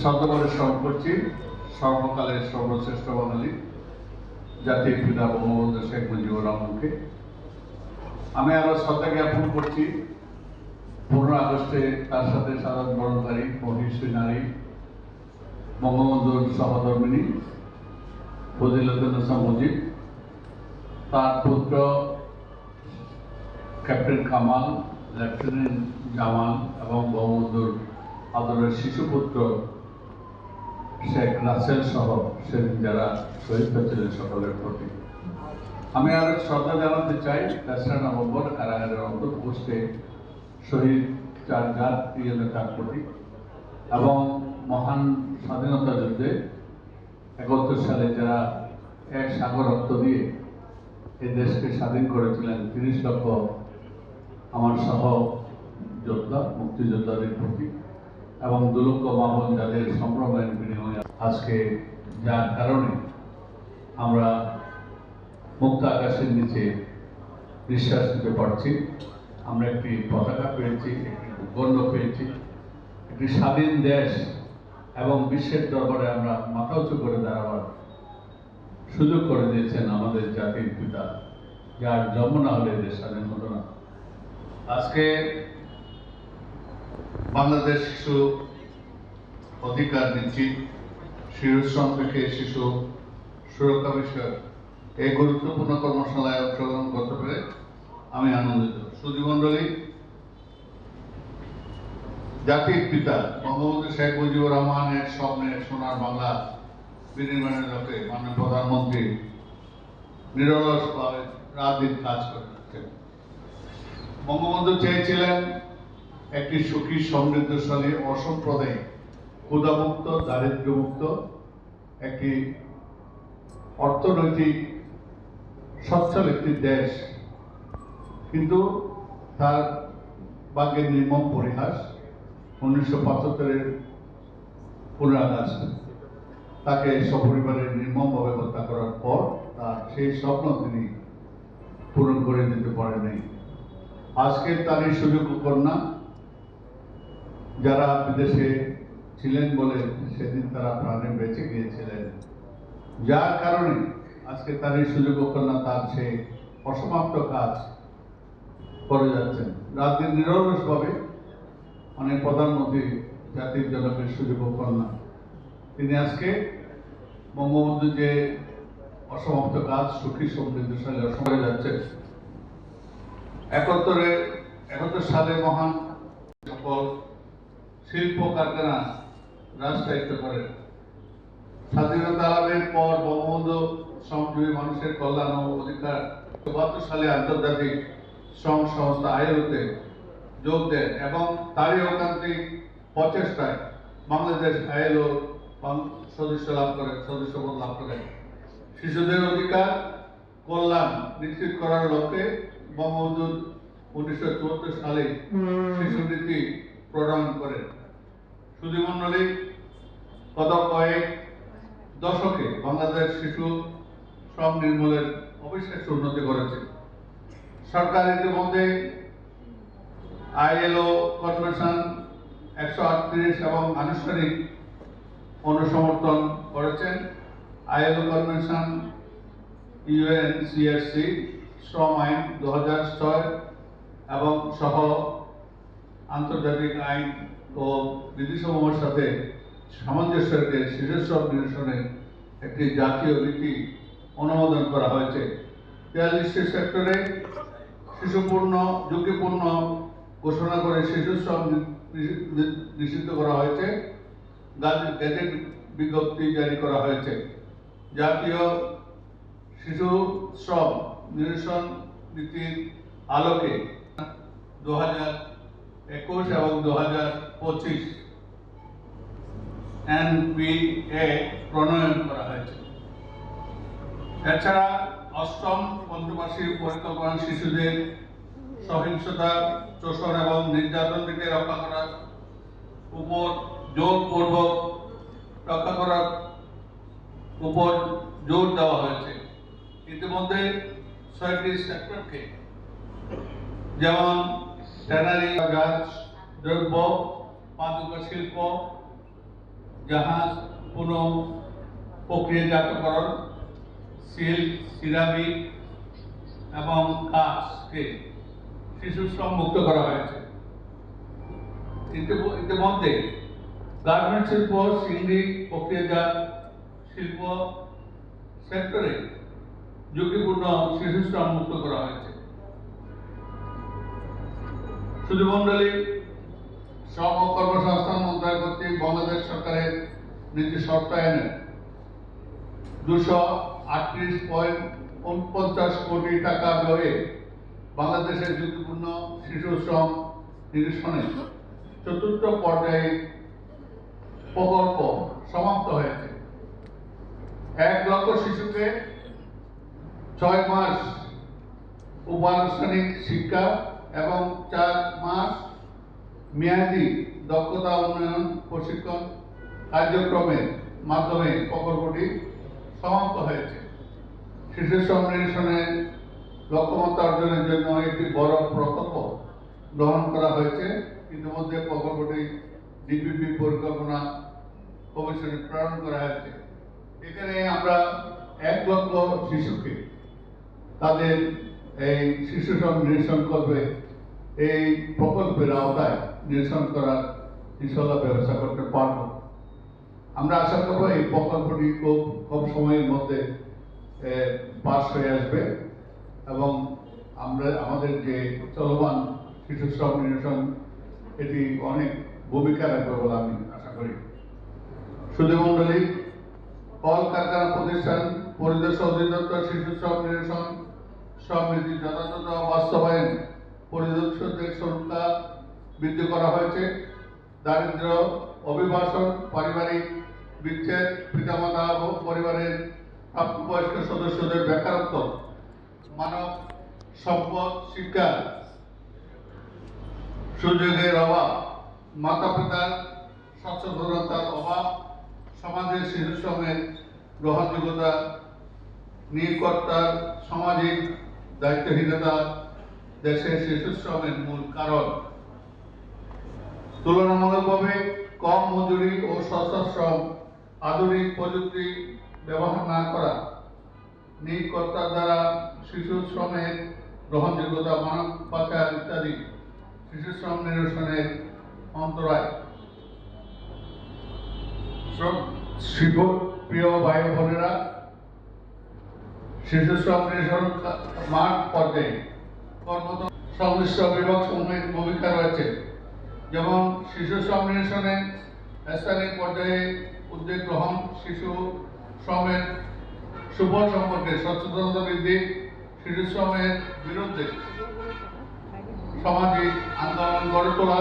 শতবরে স্মরণ সর্বকালের সর্বশ্রেষ্ঠ বাঙালি, জাতির পিতা বঙ্গবন্ধু শেখ মুজিবুর রহমানকে। আমি আরও শ্রদ্ধা জ্ঞাপন করছি। পনেরো আগস্টে তার সাথে সাধারণ বরণকারী, মহিষী নারী, বঙ্গবন্ধুর সহধর্মিনী ফজিলতুন্নেসা মুজিব তার পুত্র ক্যাপ্টেন কামাল, লেফটেন্যান্ট জামাল এবং বঙ্গবন্ধুর আদরের শিশুপুত্র শেখ রাসেল সহ সেদিন যারা শহীদ হয়েছিলেন সকলের প্রতি। আমি আরও শ্রদ্ধা জানাতে চাই তেসরা নভেম্বর কারাগারের অন্তর্ভুক্তে শহীদ চার জাতীয় নেতার প্রতি এবং মহান স্বাধীনতা যুদ্ধে একাত্তর সালে যারা এক সাগর রক্ত দিয়ে এই দেশকে স্বাধীন করেছিলেন, তিরিশ লক্ষ আমার সহ যোদ্ধা, মুক্তিযোদ্ধাদের প্রতি। এবং দুলক্ষ মামন যাদের সম্ভ্রমের বিনিময়ে আজকে যার কারণে আমরা মুক্ত আকাশের নিচে নিঃশ্বাস নিতে পারছি। আমরা একটি পতাকা পেয়েছি, একটি গণ্য পেয়েছি, একটি স্বাধীন দেশ এবং বিশ্বের দরবারে আমরা মাথা উঁচু করে দাঁড়াবার সুযোগ করে দিয়েছেন আমাদের জাতির পিতা, যার জন্ম না হলে দেশ স্বাধীন হতো না। আজকে বাংলাদেশ শিশু অধিকার নিশ্চিত শিশুশ্রম থেকে শিশু সুরক্ষা বিষয়ক এই গুরুত্বপূর্ণ কর্মশালায় অংশগ্রহণ করতে পেরে আমি আনন্দিত। সুধীমণ্ডলী জাতির পিতা বঙ্গবন্ধু শেখ মুজিবুর রহমানের স্বপ্নের সোনার বাংলা বিনির্মাণের লক্ষ্যে মাননীয় প্রধানমন্ত্রী নিরলসভাবে রাত দিন কাজ করে বঙ্গবন্ধু চেয়েছিলেন একটি সুখী সমৃদ্ধশালী অসাম্প্রদায়িক ক্ষুদামুক্ত দারিদ্র্যমুক্ত, একটি অর্থনৈতিক সচ্ছল একটি দেশ। কিন্তু তার ভাগ্যের নির্মম পরিহাস উনিশশো পঁচাত্তরের পনেরো তাকে সপরিবারে নির্মমভাবে হত্যা করার পর তার সেই স্বপ্ন তিনি পূরণ করে দিতে পারেননি। আজকের তার এই সুযোগ কন্যা যারা বিদেশে ছিলেন বলে সেদিন তারা প্রাণে বেঁচে গিয়েছিলেন। যার কারণে আজকে তার এই সুযোগ কন্যা তার সেই অসমাপ্ত কাজ করে যাচ্ছেন। দিন নিরলসভাবে অনেক প্রধানমন্ত্রী জাতির জনকের সুযোগ কন্যা তিনি আজকে বঙ্গবন্ধু যে অসমাপ্ত কাজ, সুখী সমৃদ্ধশালী অসম করে যাচ্ছে একাত্তরে একাত্তর সালে মহান সকল শিল্প কারখানা রাষ্ট্রায়ত্ত করেন স্বাধীনতা লাভের পর বঙ্গবন্ধু শ্রমজীবী মানুষের কল্যাণ ও অধিকার। বাহাত্তর সালে আন্তর্জাতিক শ্রম সংস্থা আইএলওতে যোগ দেন এবং তারই অকান্তিক প্রচেষ্টায় বাংলাদেশ আইএলও সদস্য লাভ করে সদস্যপদ লাভ করেন শিশুদের অধিকার, কল্যাণ নিশ্চিত করার লক্ষ্যে বঙ্গবন্ধু উনিশশো চুয়াত্তর সালে শিশু নীতি প্রণয়ন করেন। সুধীমণ্ডলী গত কয়েক দশকে বাংলাদেশ শিশু শ্রম নির্মূলের অবিশ্বাস্য উন্নতি করেছে। সরকার ইতিমধ্যে আইএলও কনভেনশন একশো আটত্রিশ এবং আনুষ্ঠানিক অনুসমর্থন করেছেন। আইএলও কনভেনশন ইউএনসিএসসি শ্রম আইন দু হাজার ছয় এবং সহ আন্তর্জাতিক আইন ও বিধিসমূহের সাথে সামঞ্জস্য রেখে শিশু শ্রম নিরসনে একটি জাতীয় নীতি অনুমোদন করা হয়েছে। তেয়াল্লিশটি সেক্টরে শিশুপূর্ণ ঝুঁকিপূর্ণ ঘোষণা করে শিশু শ্রম নি- নি- নিষিদ্ধ করা হয়েছে। গেজেট বিজ্ঞপ্তি জারি করা হয়েছে। জাতীয় শিশু শ্রম নিরসন নীতির আলোকে দু হাজার একুশ এবং দু হাজার পঁচিশ। এনপিএ প্রণয়ন করা হয়েছে। এছাড়া অষ্টম পঞ্চবার্ষিক পরিকল্পনা শিশুদের সহিংসতা, শোষণ এবং নির্যাতন থেকে রক্ষা করার উপর জোরপূর্বক রক্ষা করার উপর জোর দেওয়া হয়েছে। ইতিমধ্যে ছয়টি সেক্টরকে যেমন ট্যানারি, গাছ, দ্রব্য পাদুকা শিল্প জাহাজ, পুনঃ প্রক্রিয়াজাতকরণ, সিল্ক, সিরামিক এবং কাজকে শিশু শ্রম মুক্ত করা হয়েছে। ইতিমধ্যে গার্মেন্ট শিল্প সিংড়ি প্রক্রিয়াজাত শিল্প সেক্টরে ঝুঁকিপূর্ণ শিশু শ্রম মুক্ত করা হয়েছে। সুধীমণ্ডলী শ্রম ও কর্মসংস্থান মন্ত্রণালয় কর্তৃক বাংলাদেশ সরকারের নীতি সত্যায়নে দুশো আটত্রিশ পয়েন্ট উনপঞ্চাশ কোটি টাকা ব্যয়ে বাংলাদেশের ঝুঁকিপূর্ণ শিশু শ্রম নিরসনে চতুর্থ পর্যায়ে প্রকল্প সমাপ্ত হয়েছে। এক লক্ষ শিশুকে ছয় মাস উপানুষ্ঠানিক শিক্ষা এবং চার মাস মেয়াদি দক্ষতা উন্নয়ন প্রশিক্ষণ কার্যক্রমের মাধ্যমে প্রকল্পটি সমাপ্ত হয়েছে। শিশু নিরসনের লক্ষ্যমাত্রা অর্জনের জন্য একটি বড় প্রকল্প গ্রহণ করা হয়েছে। ইতিমধ্যে প্রকল্পটি ডিপিপি পরিকল্পনা কমিশনে প্রেরণ করা হয়েছে। এখানে আমরা এক লক্ষ শিশুকে তাদের এই শিশু শ্রম নিরসন করবে এই প্রকল্পের আওতায় নিরসন করার ইনশাল্লাহ ব্যবস্থা করতে পারব। আমরা আশা করব এই প্রকল্পটি খুব কম সময়ের মধ্যে পাস হয়ে আসবে এবং আমরা, আমাদের যে চলমান শিশু শ্রম নিরসন, এটি অনেক ভূমিকা রাখবে বলে আমি আশা করি। সুধীমণ্ডলী কল কারখানা প্রতিষ্ঠান পরিদর্শন অধিদপ্তর শিশু শ্রম নিরসন শ্রম যথাযথ বাস্তবায়ন পরিদর্শকদের সংখ্যা বৃদ্ধি করা হয়েছে। দারিদ্র, অভিবাসন, পারিবারিক বিচ্ছেদ, পিতামাতা ও পরিবারের প্রাপ্তবয়স্ক সদস্যদের বেকারত্ব, মানব সম্পদ, শিক্ষা সুযোগের অভাব মাতা পিতার সচেতনতার অভাব, সমাজের শিশু শ্রমের গ্রহণযোগ্যতা নিয়োগকর্তার সামাজিক দায়িত্বহীনতা দেশের শিশু মূল কারণ। তুলনামূলকভাবে কম মজুরি ও সস্তা আধুনিক প্রযুক্তি ব্যবহার না করা নিয়োগকর্তার দ্বারা শিশু শ্রমের গ্রহণযোগ্যতা, মানব পাচার ইত্যাদি শিশু শ্রম নিরসনের অন্তরায়। শিল্প প্রিয় ভাই বোনেরা শিশু শ্রম নিরসন মাঠ পর্যায়ে ভূমিকা রয়েছে। যেমন শিশু শ্রম নিরসনে স্থানীয় পর্যায়ে উদ্যোগ গ্রহণ, শিশু শ্রমের সুফল সম্পর্কে সচেতনতা বৃদ্ধি, শিশু শ্রমের বিরুদ্ধে সামাজিক আন্দোলন গড়ে তোলা